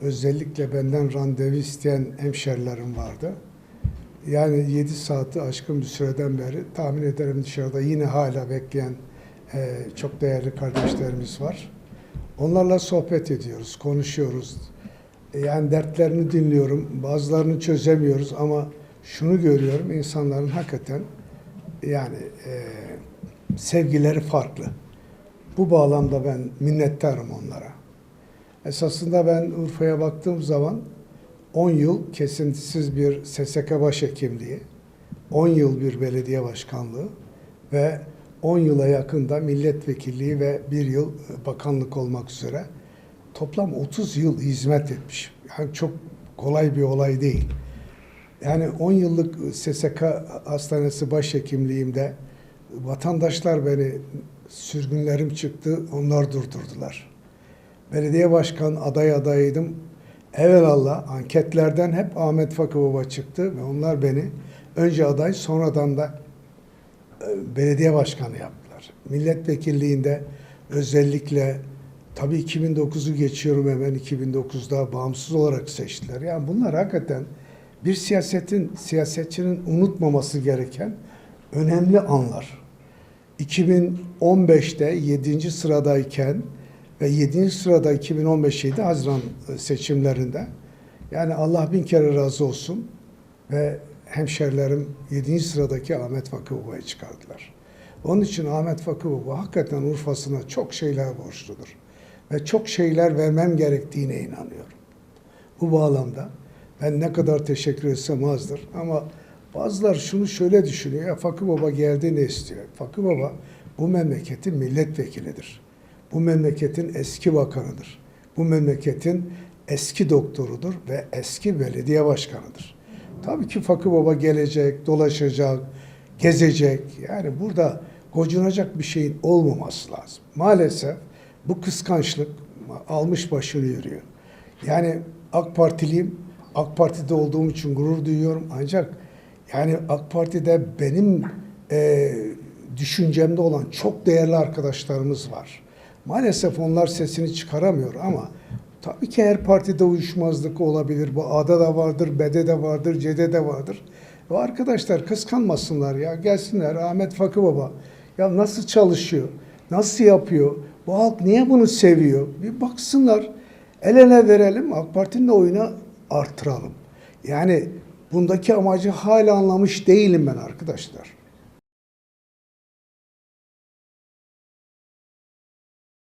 özellikle benden randevu isteyen hemşerilerim vardı. Yani 7 saati aşkın bir süreden beri tahmin ederim dışarıda yine hala bekleyen e, çok değerli kardeşlerimiz var. Onlarla sohbet ediyoruz, konuşuyoruz. E, Yani dertlerini dinliyorum, bazılarını çözemiyoruz ama şunu görüyorum, insanların hakikaten yani e, sevgileri farklı. Bu bağlamda ben minnettarım onlara. Esasında ben Urfa'ya baktığım zaman 10 yıl kesintisiz bir SSK başhekimliği, 10 yıl bir belediye başkanlığı ve 10 yıla yakında milletvekilliği ve bir yıl bakanlık olmak üzere toplam 30 yıl hizmet etmiş. Yani çok kolay bir olay değil. Yani 10 yıllık SSK hastanesi başhekimliğimde vatandaşlar beni sürgünlerim çıktı, onlar durdurdular. Belediye başkan aday adayıydım. Evelallah anketlerden hep Ahmet Fakı Baba çıktı ve onlar beni önce aday sonradan da e, belediye başkanı yaptılar. Milletvekilliğinde özellikle tabii 2009'u geçiyorum hemen 2009'da bağımsız olarak seçtiler. Yani bunlar hakikaten bir siyasetin siyasetçinin unutmaması gereken önemli anlar. 2015'te 7. sıradayken ve 7. sırada 2015 7 Haziran e, seçimlerinde yani Allah bin kere razı olsun ve hemşerilerim 7. sıradaki Ahmet Fakı Baba'yı çıkardılar. Onun için Ahmet Fakı Baba hakikaten Urfa'sına çok şeyler borçludur. Ve çok şeyler vermem gerektiğine inanıyorum. Bu bağlamda ben ne kadar teşekkür etsem azdır ama bazılar şunu şöyle düşünüyor. Ya Fakı Baba geldi ne istiyor? Fakı Baba bu memleketin milletvekilidir. Bu memleketin eski bakanıdır. Bu memleketin eski doktorudur ve eski belediye başkanıdır. Tabii ki Fakı Baba gelecek, dolaşacak, gezecek. Yani burada gocunacak bir şeyin olmaması lazım. Maalesef bu kıskançlık almış başını yürüyor. Yani AK Partiliyim, AK Parti'de olduğum için gurur duyuyorum. Ancak yani AK Parti'de benim e, düşüncemde olan çok değerli arkadaşlarımız var. Maalesef onlar sesini çıkaramıyor ama tabii ki her partide uyuşmazlık olabilir. Bu A'da da vardır, B'de de vardır, C'de de vardır. Ve arkadaşlar kıskanmasınlar ya. Gelsinler Ahmet Fakı Baba. Ya nasıl çalışıyor? Nasıl yapıyor? Bu halk niye bunu seviyor? Bir baksınlar. El ele verelim. AK Parti'nin de oyunu artıralım. Yani bundaki amacı hala anlamış değilim ben arkadaşlar.